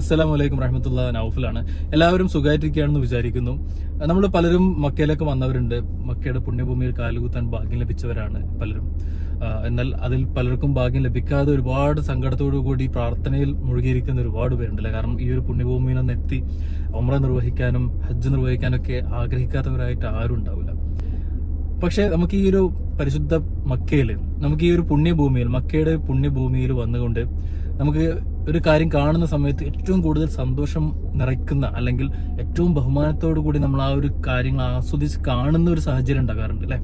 അസ്സലാമു വലൈക്കും റഹ്മത്തുള്ള നൗഫലാണ്. എല്ലാവരും സുഖമായിട്ടിരിക്കുകയാണെന്ന് വിചാരിക്കുന്നു. നമ്മൾ പലരും മക്കയിലേക്ക് വന്നവരുണ്ട്. മക്കയുടെ പുണ്യഭൂമിയിൽ കാലുകുത്താൻ ഭാഗ്യം ലഭിച്ചവരാണ് പലരും. എന്നാൽ അതിൽ പലർക്കും ഭാഗ്യം ലഭിക്കാതെ ഒരുപാട് സങ്കടത്തോടു കൂടി പ്രാർത്ഥനയിൽ മുഴുകിയിരിക്കുന്ന ഒരുപാട് പേരുണ്ടല്ലേ? കാരണം ഈ ഒരു പുണ്യഭൂമിയിൽ നിന്ന് എത്തി ഒമ്ര നിർവഹിക്കാനും ഹജ്ജ് നിർവഹിക്കാനൊക്കെ ആഗ്രഹിക്കാത്തവരായിട്ട് ആരും ഉണ്ടാവില്ല. പക്ഷെ നമുക്ക് ഈ ഒരു പരിശുദ്ധ മക്കയിൽ നമുക്ക് ഈ ഒരു പുണ്യഭൂമിയിൽ മക്കയുടെ പുണ്യഭൂമിയിൽ വന്നുകൊണ്ട് നമുക്ക് ഒരു കാര്യം കാണുന്ന സമയത്ത് ഏറ്റവും കൂടുതൽ സന്തോഷം നിറയ്ക്കുന്ന അല്ലെങ്കിൽ ഏറ്റവും ബഹുമാനത്തോടു കൂടി നമ്മൾ ആ ഒരു കാര്യങ്ങൾ ആസ്വദിച്ച് കാണുന്ന ഒരു സാഹചര്യം ഉണ്ടാകാറുണ്ട് അല്ലെ?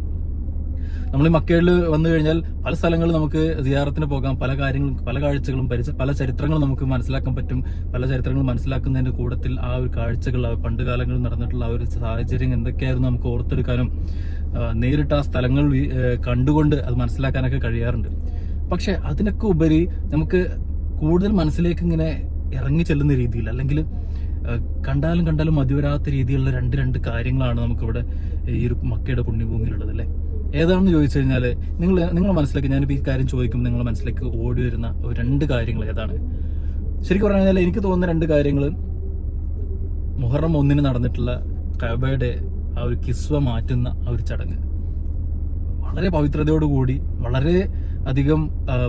നമ്മൾ ഈ മക്കയിൽ വന്നു കഴിഞ്ഞാൽ പല സ്ഥലങ്ങളിൽ നമുക്ക് സിയാറത്തിന് പോകാം പല കാര്യങ്ങളും പല കാഴ്ചകളും പരിച- പല ചരിത്രങ്ങളും നമുക്ക് മനസ്സിലാക്കാൻ പറ്റും. പല ചരിത്രങ്ങളും മനസ്സിലാക്കുന്നതിന്റെ കൂടത്തിൽ ആ ഒരു കാഴ്ചകൾ പണ്ട് കാലങ്ങളിൽ നടന്നിട്ടുള്ള ആ ഒരു സാഹചര്യം എന്തൊക്കെയായിരുന്നു നമുക്ക് ഓർത്തെടുക്കാനും നേരിട്ട് ആ സ്ഥലങ്ങൾ കണ്ടുകൊണ്ട് അത് മനസ്സിലാക്കാനൊക്കെ കഴിയാറുണ്ട്. പക്ഷെ അതിനൊക്കെ ഉപരി നമുക്ക് കൂടുതൽ മനസ്സിലേക്ക് ഇങ്ങനെ ഇറങ്ങി ചെല്ലുന്ന രീതിയിൽ അല്ലെങ്കിൽ കണ്ടാലും കണ്ടാലും മതിവരാത്ത രീതിയിലുള്ള രണ്ട് രണ്ട് കാര്യങ്ങളാണ് നമുക്കിവിടെ ഈ ഒരു മക്കയുടെ പുണ്യഭൂമിയിലുള്ളത് അല്ലേ? ഏതാണെന്ന് ചോദിച്ചു കഴിഞ്ഞാൽ നിങ്ങൾ നിങ്ങളുടെ മനസ്സിലേക്ക് ഞാനിപ്പോൾ ഈ കാര്യം ചോദിക്കുമ്പോൾ നിങ്ങളുടെ മനസ്സിലേക്ക് ഓടി വരുന്ന രണ്ട് കാര്യങ്ങൾ ഏതാണ്? ശരിക്കും പറഞ്ഞു കഴിഞ്ഞാൽ എനിക്ക് തോന്നുന്ന രണ്ട് കാര്യങ്ങൾ മുഹറം ഒന്നിന് നടന്നിട്ടുള്ള കബയുടെ ആ ഒരു കിസ്വ മാറ്റുന്ന ആ ഒരു ചടങ്ങ്. വളരെ പവിത്രതയോടുകൂടി വളരെ അധികം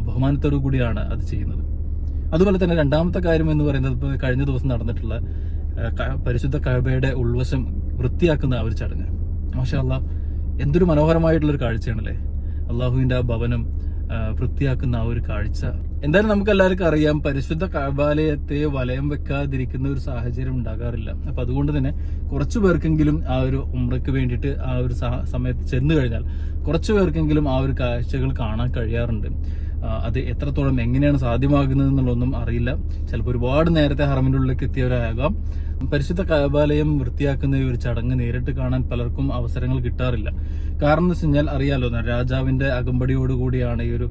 ബഹുമാനത്തോടു കൂടിയാണ് അത് ചെയ്യുന്നത്. അതുപോലെ തന്നെ രണ്ടാമത്തെ കാര്യം എന്ന് പറയുന്നത് ഇപ്പോൾ കഴിഞ്ഞ ദിവസം നടന്നിട്ടുള്ള പരിശുദ്ധ കഴബയുടെ ഉൾവശം വൃത്തിയാക്കുന്ന ആ ഒരു ചടങ്ങ്. മാഷാ അല്ലാ എന്തൊരു മനോഹരമായിട്ടുള്ളൊരു കാഴ്ചയാണല്ലേ? അള്ളാഹുവിന്റെ ആ ഭവനം വൃത്തിയാക്കുന്ന ആ ഒരു കാഴ്ച. എന്തായാലും നമുക്ക് എല്ലാവർക്കും അറിയാം പരിശുദ്ധ കാബാലയത്തെ വലയം വെക്കാതിരിക്കുന്ന ഒരു സാഹചര്യം ഉണ്ടാകാറില്ല. അപ്പൊ അതുകൊണ്ട് തന്നെ കുറച്ചു പേർക്കെങ്കിലും ആ ഒരു ഉമ്രയ്ക്ക് വേണ്ടിയിട്ട് ആ ഒരു സമയത്ത് ചെന്നു കഴിഞ്ഞാൽ കുറച്ചു പേർക്കെങ്കിലും ആ ഒരു കാഴ്ചകൾ കാണാൻ കഴിയാറുണ്ട്. അത് എത്രത്തോളം എങ്ങനെയാണ് സാധ്യമാകുന്നത് എന്നുള്ളതൊന്നും അറിയില്ല. ചിലപ്പോൾ ഒരുപാട് നേരത്തെ ഹറമിന്റെ ഉള്ളിലേക്ക് എത്തിയവരാകാം. പരിശുദ്ധ കബാലയം വൃത്തിയാക്കുന്ന ഈ ഒരു ചടങ്ങ് നേരിട്ട് കാണാൻ പലർക്കും അവസരങ്ങൾ കിട്ടാറില്ല. കാരണം എന്ന് വെച്ച് കഴിഞ്ഞാൽ അറിയാലോ രാജാവിന്റെ അകമ്പടിയോടുകൂടിയാണ് ഈ ഒരു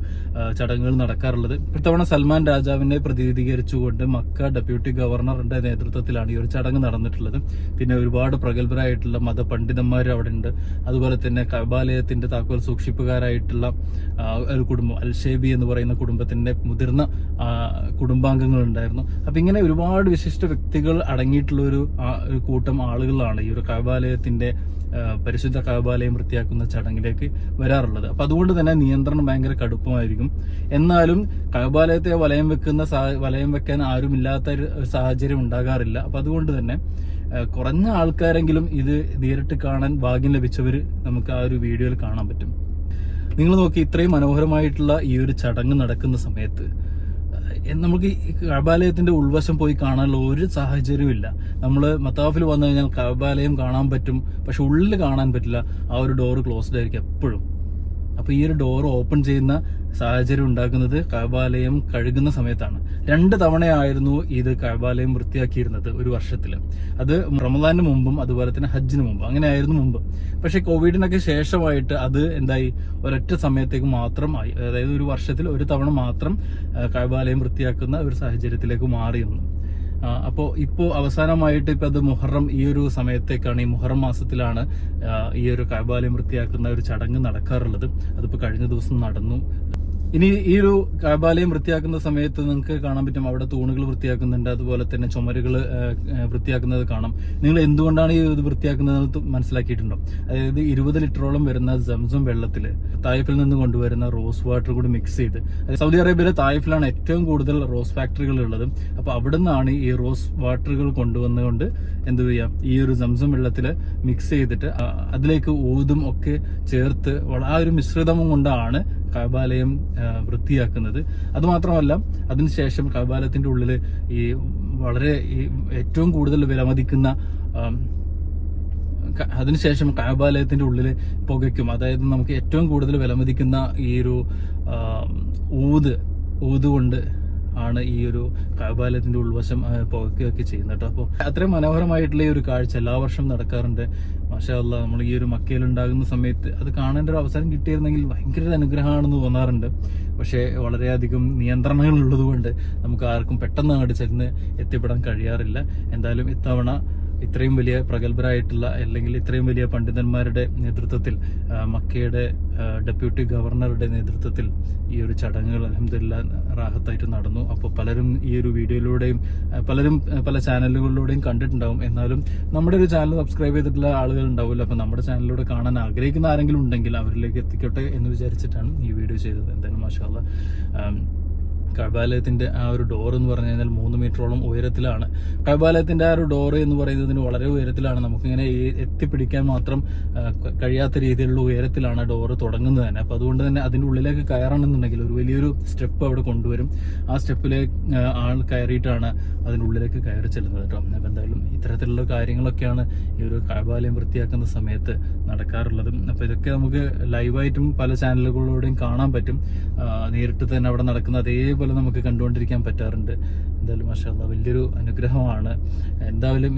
ചടങ്ങുകൾ നടക്കാറുള്ളത്. ഇത്തവണ സൽമാൻ രാജാവിനെ പ്രതിനിധീകരിച്ചുകൊണ്ട് മക്ക ഡെപ്യൂട്ടി ഗവർണറുടെ നേതൃത്വത്തിലാണ് ഈ ഒരു ചടങ്ങ് നടന്നിട്ടുള്ളത്. പിന്നെ ഒരുപാട് പ്രഗത്ഭരായിട്ടുള്ള മതപണ്ഡിതന്മാർ അവിടെ ഉണ്ട് അതുപോലെ തന്നെ കബാലയത്തിന്റെ താക്കോൽ സൂക്ഷിപ്പുകാരായിട്ടുള്ള ഒരു കുടുംബം അൽഷേബി എന്ന് പറയുന്ന കുടുംബത്തിന്റെ മുതിർന്ന കുടുംബാംഗങ്ങൾ ഉണ്ടായിരുന്നു അപ്പൊ ഇങ്ങനെ ഒരുപാട് വിശിഷ്ട വ്യക്തികൾ അടങ്ങിയിട്ടുള്ള ഒരു കൂട്ടം ആളുകളാണ് ഈ ഒരു കബാലയത്തിന്റെ പരിശുദ്ധ കബാലയം വൃത്തിയാക്കുന്ന ചടങ്ങിലേക്ക് വരാറുള്ളത്. അപ്പൊ അതുകൊണ്ട് തന്നെ നിയന്ത്രണം ഭയങ്കര കടുപ്പമായിരിക്കും. എന്നാലും കബാലയത്തെ വലയം വെക്കുന്ന വലയം വെക്കാൻ ആരും ആരുമില്ലാത്ത ഒരു സാഹചര്യം ഉണ്ടാകാറില്ല. അപ്പൊ അതുകൊണ്ട് തന്നെ കുറഞ്ഞ ആൾക്കാരെങ്കിലും ഇത് നേരിട്ട് കാണാൻ ഭാഗ്യം ലഭിച്ചവർ നമുക്ക് ആ ഒരു വീഡിയോയിൽ കാണാൻ പറ്റും. നിങ്ങൾ നോക്കി ഇത്രയും മനോഹരമായിട്ടുള്ള ഈ ഒരു ചടങ്ങ് നടക്കുന്ന സമയത്ത് നമുക്ക് ഈ കബാലയത്തിന്റെ ഉൾവശം പോയി കാണാനുള്ള ഒരു സാഹചര്യവും ഇല്ല. നമ്മൾ മത്താഫിൽ വന്നു കഴിഞ്ഞാൽ കബാലയം കാണാൻ പറ്റും പക്ഷെ ഉള്ളിൽ കാണാൻ പറ്റില്ല. ആ ഒരു ഡോറ് ക്ലോസ്ഡ് ആയിരിക്കും എപ്പോഴും. അപ്പൊ ഈ ഒരു ഡോർ ഓപ്പൺ ചെയ്യുന്ന സാഹചര്യം ഉണ്ടാക്കുന്നത് കബാലയം കഴുകുന്ന സമയത്താണ്. രണ്ട് തവണയായിരുന്നു ഇത് കബാലയം വൃത്തിയാക്കിയിരുന്നത് ഒരു വർഷത്തിൽ അത് റമദാനിന് മുമ്പും അതുപോലെ തന്നെ ഹജ്ജിന് മുമ്പ് അങ്ങനെയായിരുന്നു മുമ്പ്. പക്ഷെ കോവിഡിനൊക്കെ ശേഷമായിട്ട് അത് എന്തായി? ഒരൊറ്റ സമയത്തേക്ക് മാത്രം ആയി. അതായത് ഒരു വർഷത്തിൽ ഒരു തവണ മാത്രം ആ, കബാലയം വൃത്തിയാക്കുന്ന ഒരു സാഹചര്യത്തിലേക്ക് മാറിയിരുന്നു. അപ്പോൾ ഇപ്പോൾ അവസാനമായിട്ട് ഇപ്പം അത് മുഹറം ഈ ഒരു സമയത്തേക്കാണ് ഈ മുഹറം മാസത്തിലാണ് ഈ ഒരു കൈബാലയം വൃത്തിയാക്കുന്ന ഒരു ചടങ്ങ് നടക്കാറുള്ളത്. അതിപ്പോൾ കഴിഞ്ഞ ദിവസം നടന്നു. ഇനി ഈ ഒരു കാബാലയം വൃത്തിയാക്കുന്ന സമയത്ത് നിങ്ങൾക്ക് കാണാൻ പറ്റും അവിടെ തൂണുകൾ വൃത്തിയാക്കുന്നുണ്ട് അതുപോലെ തന്നെ ചുമരുകൾ വൃത്തിയാക്കുന്നത് കാണാം. നിങ്ങൾ എന്തുകൊണ്ടാണ് ഈ ഇത് വൃത്തിയാക്കുന്നത് മനസ്സിലാക്കിയിട്ടുണ്ടോ? അതായത് ഇരുപത് ലിറ്ററോളം വരുന്ന സംസം വെള്ളത്തിൽ തായ്ഫിൽ നിന്ന് കൊണ്ടുവരുന്ന റോസ് വാട്ടർ കൂടി മിക്സ് ചെയ്ത്. സൗദി അറേബ്യയിലെ തായ്ഫിലാണ് ഏറ്റവും കൂടുതൽ റോസ് ഫാക്ടറികൾ ഉള്ളത്. അപ്പൊ അവിടെ നിന്നാണ് ഈ റോസ് വാട്ടറുകൾ കൊണ്ടുവന്നുകൊണ്ട് എന്ത് ചെയ്യാം? ഈ ഒരു സംസം വെള്ളത്തിൽ മിക്സ് ചെയ്തിട്ട് അതിലേക്ക് ഊതും ഒക്കെ ചേർത്ത് ആ ഒരു മിശ്രിതം കൊണ്ടാണ് കബാലയം വൃത്തിയാക്കുന്നത്. അതുമാത്രമല്ല അതിനുശേഷം കബാലയത്തിന്റെ ഉള്ളിൽ ഈ വളരെ ഈ ഏറ്റവും കൂടുതൽ വിലമതിക്കുന്ന അതിനുശേഷം കാബാലയത്തിന്റെ ഉള്ളിൽ പുകയ്ക്കും. അതായത് നമുക്ക് ഏറ്റവും കൂടുതൽ വിലമതിക്കുന്ന ഈ ഒരു ഊത് ഊത് കൊണ്ട് ആണ് ഈ ഒരു കാബാലയത്തിന്റെ ഉൾവശം പുകയൊക്കെ ചെയ്യുന്നത് കേട്ടോ. അപ്പോൾ അത്രയും മനോഹരമായിട്ടുള്ള ഈ ഒരു കാഴ്ച എല്ലാ വർഷവും നടക്കാറുണ്ട്. മാഷാ അല്ലാ നമ്മൾ ഈ ഒരു മക്കയിൽ ഉണ്ടാകുന്ന സമയത്ത് അത് കാണേണ്ട ഒരു അവസരം കിട്ടിയിരുന്നെങ്കിൽ ഭയങ്കര അനുഗ്രഹമാണെന്ന് തോന്നാറുണ്ട്. പക്ഷേ വളരെയധികം നിയന്ത്രണങ്ങൾ ഉള്ളതുകൊണ്ട് നമുക്ക് ആർക്കും പെട്ടെന്ന് അങ്ങോട്ട് ചെന്ന് എത്തിപ്പെടാൻ കഴിയാറില്ല. എന്തായാലും ഇത്തവണ ഇത്രയും വലിയ പ്രഗത്ഭരായിട്ടുള്ള അല്ലെങ്കിൽ ഇത്രയും വലിയ പണ്ഡിതന്മാരുടെ നേതൃത്വത്തിൽ മക്കയുടെ ഡെപ്യൂട്ടി ഗവർണറുടെ നേതൃത്വത്തിൽ ഈ ഒരു ചടങ്ങുകൾ അലഹമില്ല റാഹത്തായിട്ട് നടന്നു. അപ്പോൾ പലരും ഈ ഒരു വീഡിയോയിലൂടെയും പലരും പല ചാനലുകളിലൂടെയും കണ്ടിട്ടുണ്ടാവും. എന്നാലും നമ്മുടെ ഒരു ചാനൽ സബ്സ്ക്രൈബ് ചെയ്തിട്ടുള്ള ആളുകൾ ഉണ്ടാവില്ല അപ്പോൾ നമ്മുടെ ചാനലിലൂടെ കാണാൻ ആഗ്രഹിക്കുന്ന ആരെങ്കിലും ഉണ്ടെങ്കിൽ അവരിലേക്ക് എത്തിക്കട്ടെ എന്ന് വിചാരിച്ചിട്ടാണ് ഈ വീഡിയോ ചെയ്തത്. എന്തായാലും മാഷാല്ല കഴബാലയത്തിന്റെ ആ ഒരു ഡോർ എന്ന് പറഞ്ഞു കഴിഞ്ഞാൽ മൂന്ന് മീറ്ററോളം ഉയരത്തിലാണ്. കഴബാലയത്തിന്റെ ആ ഒരു ഡോർ എന്ന് പറയുന്നതിന് വളരെ ഉയരത്തിലാണ്. നമുക്കിങ്ങനെ എത്തിപ്പിടിക്കാൻ മാത്രം കഴിയാത്ത രീതിയിലുള്ള ഉയരത്തിലാണ് ഡോർ തുടങ്ങുന്നത് തന്നെ. അപ്പൊ അതുകൊണ്ട് തന്നെ അതിന്റെ ഉള്ളിലേക്ക് കയറണമെന്നുണ്ടെങ്കിൽ ഒരു വലിയൊരു സ്റ്റെപ്പ് അവിടെ കൊണ്ടുവരും. ആ സ്റ്റെപ്പിലേക്ക് ആൾ കയറിയിട്ടാണ് അതിന്റെ ഉള്ളിലേക്ക് കയറി ചെല്ലുന്നത് കേട്ടോ. അപ്പൊ എന്തായാലും ഇത്തരത്തിലുള്ള കാര്യങ്ങളൊക്കെയാണ് ഈ ഒരു കഴബാലയം വൃത്തിയാക്കുന്ന സമയത്ത് നടക്കാറുള്ളത്. അപ്പോൾ ഇതൊക്കെ നമുക്ക് ലൈവായിട്ടും പല ചാനലുകളിലൂടെയും കാണാൻ പറ്റും. നേരിട്ട് തന്നെ അവിടെ നടക്കുന്ന അതേപോലെ നമുക്ക് കണ്ടുകൊണ്ടിരിക്കാൻ പറ്റാറുണ്ട്. എന്തായാലും മാഷാല്ല വലിയൊരു അനുഗ്രഹമാണ്. എന്തായാലും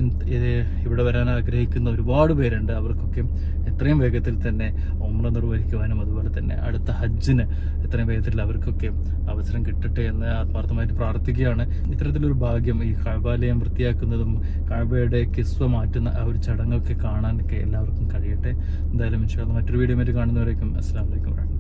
ഇവിടെ വരാൻ ആഗ്രഹിക്കുന്ന ഒരുപാട് പേരുണ്ട്. അവർക്കൊക്കെ എത്രയും വേഗത്തിൽ തന്നെ ഉമ്ര നിർവഹിക്കുവാനും അതുപോലെ തന്നെ അടുത്ത ഹജ്ജിന് എത്രയും വേഗത്തിൽ അവർക്കൊക്കെ അവസരം കിട്ടട്ടെ എന്ന് ആത്മാർത്ഥമായിട്ട് പ്രാർത്ഥിക്കുകയാണ്. ഇത്തരത്തിലൊരു ഭാഗ്യം ഈ കഴബാലയം വൃത്തിയാക്കുന്നതും കഴബയുടെ കിസ്വ മാറ്റുന്ന ആ ഒരു ചടങ്ങൊക്കെ കാണാനൊക്കെ എല്ലാവർക്കും കഴിയട്ടെ. എന്തായാലും മറ്റൊരു വീഡിയോ മറ്റു കാണുന്നവരേക്കും അസ്സാം വലൈക്കും